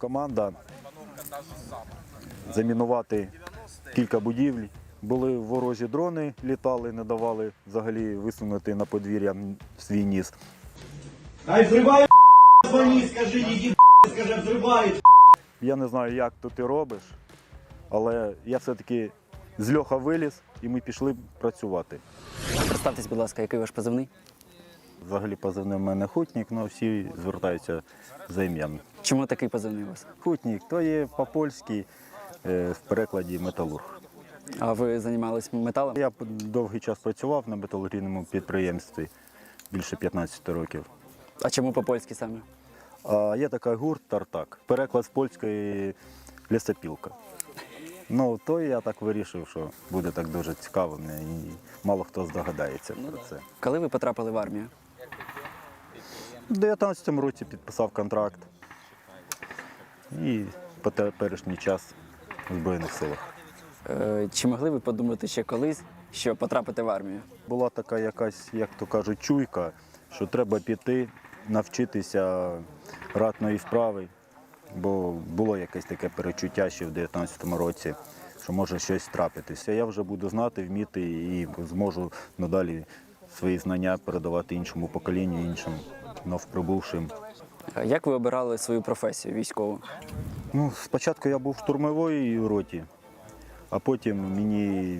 команда замінувати кілька будівель. Були ворожі дрони, літали, не давали взагалі висунути на подвір'я свій ніс. Ай, взрывай, звони, скажи, иди, скажи, взрывает. Я не знаю, як то ти робиш, але я все-таки з льоха виліз і ми пішли працювати. Представтесь, будь ласка, який ваш позивний? Взагалі позивний в мене хутнік, але всі звертаються за ім'ям. Чому такий позивний у вас? Хутнік то є по-польськи е, в перекладі металург. А ви займались металом? Я довгий час працював на металургійному підприємстві, більше 15 років. А чому по-польськи саме? А є така гурт Тартак. Переклад з польської лісопілка. Ну, то я так вирішив, що буде так дуже цікаво, мені, і мало хто здогадається про це. Коли ви потрапили в армію? У 19-му році підписав контракт і по теперішній час в Збройних силах. Е, Чи могли ви подумати ще колись, що потрапите в армію? Була така якась, як то кажуть, чуйка, що треба піти, навчитися ратної вправи, бо було якесь таке перечуття ще в 19-му році, що може щось трапитися. Я вже буду знати, вміти і зможу надалі свої знання передавати іншому поколінню, іншим новприбувшим. Як ви обирали свою професію військову? Ну, спочатку я був в штурмовій роті, а потім мені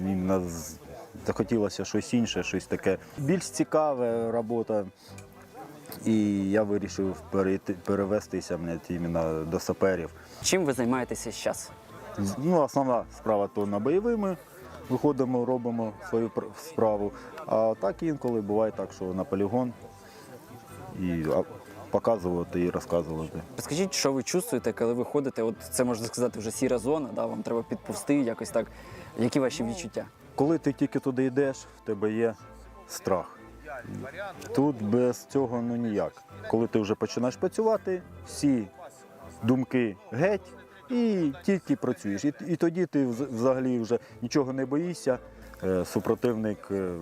захотілося щось інше, щось таке. Більш цікаве робота. І я вирішив перейти, перевестися іменно до саперів. Чим ви займаєтеся зараз? Ну, основна справа то на бойовими. Виходимо, робимо свою пр- справу. А так інколи буває так, що на полігон і показувати і розказувати. Скажіть, що ви чувствуєте, коли ви ходите? От це можна сказати вже сіра зона, да? вам треба підповзти якось так. Які ваші відчуття? Коли ти тільки туди йдеш, в тебе є страх. Тут без цього ну ніяк. Коли ти вже починаєш працювати, всі думки геть і тільки працюєш. І, і тоді ти взагалі вже нічого не боїшся. Е, Супротивник е,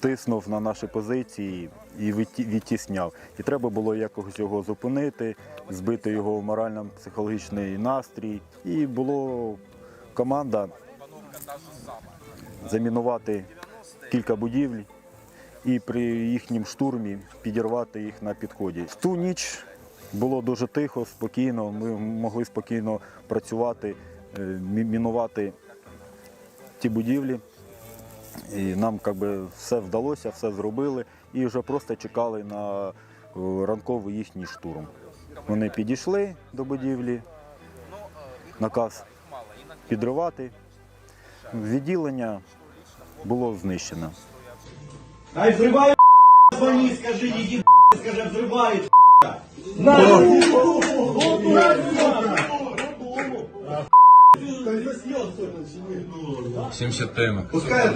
тиснув на наші позиції і відті- відтісняв. І треба було якось його зупинити, збити його в морально-психологічний настрій. І була команда замінувати кілька будівель і при їхнім штурмі підірвати їх на підході. В ту ніч було дуже тихо, спокійно. Ми могли спокійно працювати, е, мінувати ті будівлі. І нам як би, все вдалося, все зробили і вже просто чекали на е, ранковий їхній штурм. Вони підійшли до будівлі, наказ підривати. Відділення було знищено. Ай, взрывай, звони, скажи, иди, скажи, взрывает. 70 теми. Пускай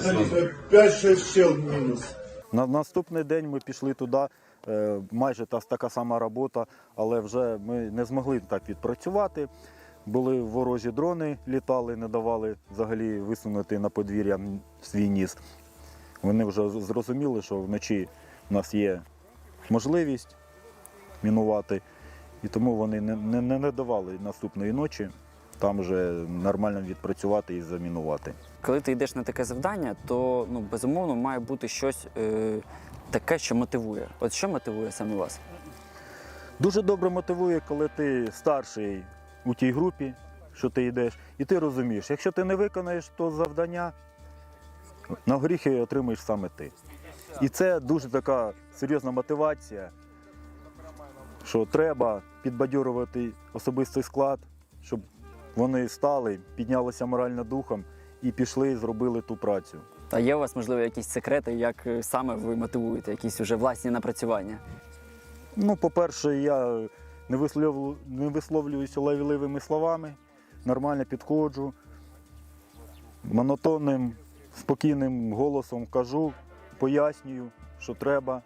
5-6 сел минус. На наступний день ми пішли туди, е, майже та така сама робота, але вже ми не змогли так відпрацювати. Були ворожі дрони, літали, не давали взагалі висунути на подвір'я свій ніс. Вони вже зрозуміли, що вночі в нас є можливість мінувати, і тому вони не, не, не- не давали наступної ночі там вже нормально відпрацювати і замінувати. Коли ти йдеш на таке завдання, то ну, безумовно має бути щось е, таке, що мотивує. От що мотивує саме вас? Дуже добре мотивує, коли ти старший у тій групі, що ти йдеш, і ти розумієш, якщо ти не виконаєш то завдання, на горіхи отримаєш саме ти. І це дуже така серйозна мотивація, що треба підбадьорувати особистий склад, щоб вони стали, піднялися морально духом і пішли і зробили ту працю. А є у вас, можливо, якісь секрети, як е, саме ви мотивуєте, якісь уже власні напрацювання? Ну, по-перше, я не, висловлю, не висловлююся лайвливими словами, нормально підходжу, монотонним, спокійним голосом кажу, пояснюю, що треба.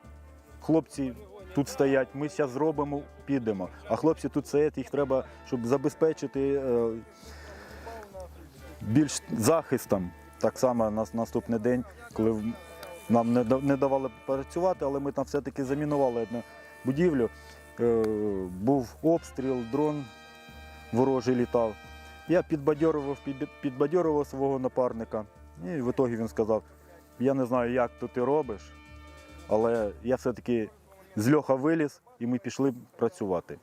Хлопці тут стоять, ми зараз зробимо, підемо. А хлопці тут стоять, їх треба, щоб забезпечити е, більш захистом. Так само на наступний день, коли нам не, давали працювати, але ми там все-таки замінували одну будівлю. Е, був обстріл, дрон ворожий літав. Я підбадьорував, підбадьорував свого напарника. І в ітогі він сказав: я не знаю, як то ти робиш, але я все-таки з льоха виліз і ми пішли працювати.